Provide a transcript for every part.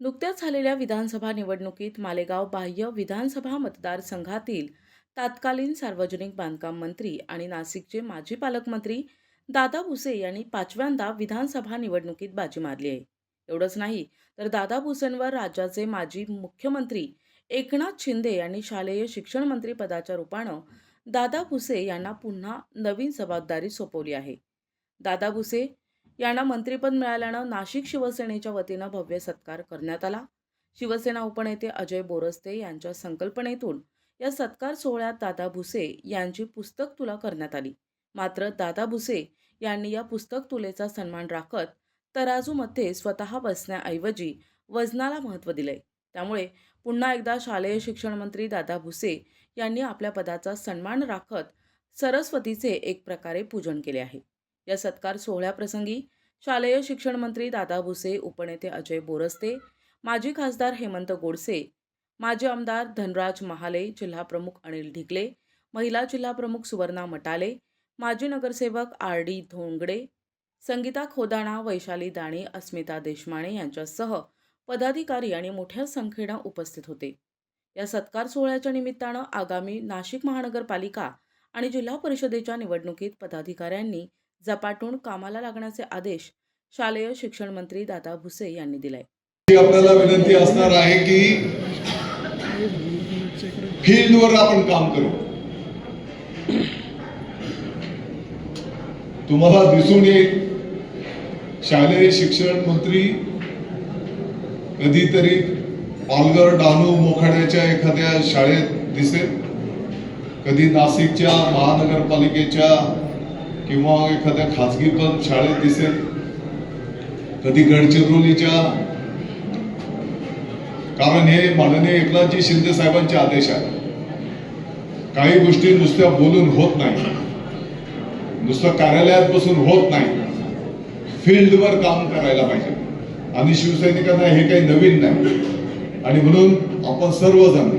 नुकत्याच झालेल्या विधानसभा निवडणुकीत मालेगाव बाह्य विधानसभा मतदारसंघातील तत्कालीन सार्वजनिक बांधकाम मंत्री आणि नाशिकचे माजी पालकमंत्री दादा भुसे यांनी पाचव्यांदा विधानसभा निवडणुकीत बाजी मारली आहे. एवढंच नाही तर दादा भुसेंवर राज्याचे माजी मुख्यमंत्री एकनाथ शिंदे यांनी शालेय शिक्षण मंत्री पदाच्या रूपानं दादा भुसे यांना पुन्हा नवीन जबाबदारी सोपवली आहे. दादा भुसे यांना मंत्रिपद मिळाल्यानं नाशिक शिवसेनेच्या वतीनं भव्य सत्कार करण्यात आला. शिवसेना उपनेते अजय बोरस्ते यांच्या संकल्पनेतून या सत्कार सोहळ्यात दादा भुसे यांची पुस्तक तुला करण्यात आली. मात्र दादा भुसे यांनी या पुस्तक तुलेचा सन्मान राखत तराजूमध्ये स्वतः बसण्याऐवजी वजनाला महत्त्व दिलंय. त्यामुळे पुन्हा एकदा शालेय शिक्षण मंत्री दादा भुसे यांनी आपल्या पदाचा सन्मान राखत सरस्वतीचे एक प्रकारे पूजन केले आहे. या सत्कार सोहळ्याप्रसंगी शालेय शिक्षण मंत्री दादा भुसे उपनेते अजय बोरस्ते माजी खासदार हेमंत गोडसे माजी आमदार धनराज महाले जिल्हाप्रमुख अनिल ढिकले महिला जिल्हाप्रमुख सुवर्णा मटाले माजी नगरसेवक आर डी धोंगडे संगीता खोदाणा वैशाली दाणे अस्मिता देशमाणे यांच्यासह पदाधिकारी आणि मोठ्या संख्येनं उपस्थित होते. या सत्कार सोहळ्याच्या निमित्तानं आगामी नाशिक महानगरपालिका आणि जिल्हा परिषदेच्या निवडणुकीत पदाधिकाऱ्यांनी झपाटून कामाला लागण्याचे आदेश शालेय शिक्षण मंत्री दादा भुसे यांनी दिले. आपल्याला विनंती असणार आहे की फील्डवर आपण काम करू. तुम्हाला दिसून येईल शालेय शिक्षण मंत्री कधीतरी पालघर डानू मोखाड्याच्या एखाद्या शाळेत दिसेल. कधी नाशिकच्या महानगरपालिकेच्या किंवा एखाद्या खाजगी पण शाळेत दिसेल कधी गडचिरोलीच्या कारण हे माननीय एकनाथजी शिंदे साहेबांचे आदेश आहे. काही गोष्टी नुसत्या बोलून होत नाही. नुसतं कार्यालयात बसून होत नाही. फील्डवर काम करायला पाहिजे. आणि शिवसैनिकांना हे काही नवीन नाही. आणि म्हणून आपण सर्वजण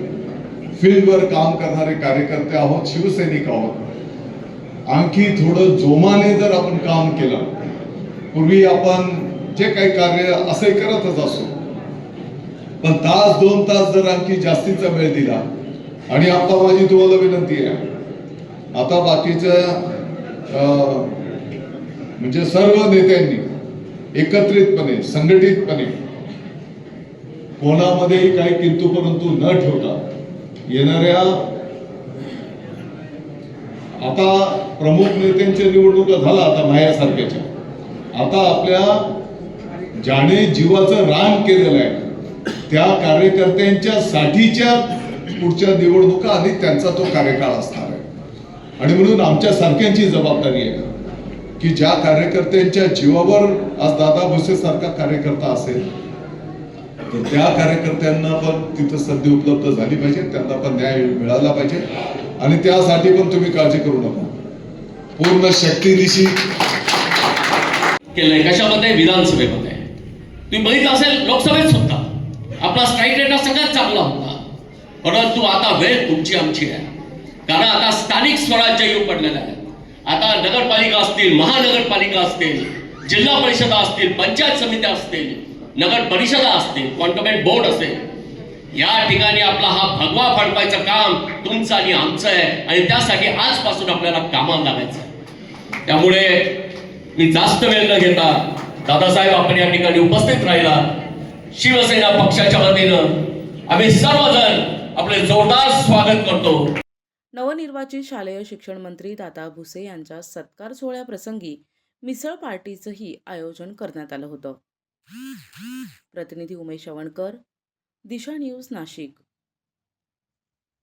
फील्डवर काम करणारे कार्यकर्ते आहोत शिवसैनिक आहोत. आणखी थोडं जोमाने जर आपण काम केलं पूर्वी आपण जे काही कार्य असे करतच असो पण तास दोन तास जर आणखी जास्तीचा वेळ दिला आणि आता माझी तुम्हाला विनंती आहे आता बाकीच्या अं, म्हणजे सर्व नेत्यांनी एकत्रितपणे संघटितपणे कोणामध्येही काही किंतू परंतु न ठेवता येणाऱ्या आता प्रमुख नेत्यांच्या निवडणुका झाला आता माझ्यासारख्याच्या आता आपल्या ज्याने जीवाचं रान केलेलं आहे त्या कार्यकर्त्यांच्या साठीच्या पुढच्या निवडणुका आणि त्यांचा तो कार्यकाळ असणार आहे. आणि म्हणून आमच्या सारख्यांची जबाबदारी आहे की ज्या कार्यकर्त्यांच्या जीवावर आज दादा भुसे सारखा कार्यकर्ता असेल तर त्या कार्यकर्त्यांना पण तिथं संधी उपलब्ध झाली पाहिजे त्यांना पण न्याय मिळाला पाहिजे. आणि त्यासाठी पण तुम्ही काळजी करू नका. पूर्ण शक्तीनिशी केलंय. कशामध्ये? विधानसभेमध्ये. तुम्ही बघितलं असेल लोकसभेत सुद्धा. आपला स्ट्राईक रेट हा सगळ्यात चांगला होता. परंतु आता वेळ तुमची आमची आहे. कारण आता स्थानिक स्वराज्य येऊ पडलेलं आहे. आता नगरपालिका असतील महानगरपालिका असतील जिल्हा परिषदा असतील पंचायत समित्या असतील नगर परिषदा असतील कॉन्टोमेंट बोर्ड असेल या ठिकाणी आपला हा भगवा फडकायचं काम तुमचं आणि आमचं आहे. आणि त्यासाठी आजपासून आपल्याला कामाला लागायचं त्यामुळे मी जास्त वेळ न घेता दादासाहेब आपण या ठिकाणी उपस्थित राहिला. शिवसेना पक्षाच्या वतीनं आम्ही सर्वजण आपले जोरदार स्वागत करतो. नवनिर्वाचित शालेय शिक्षण मंत्री दादा भुसे यांच्या सत्कार सोहळ्याप्रसंगी मिसळ पार्टीचंही आयोजन करण्यात आलं होतं. प्रतिनिधी उमेश अवणकर दिशा न्यूज नाशिक.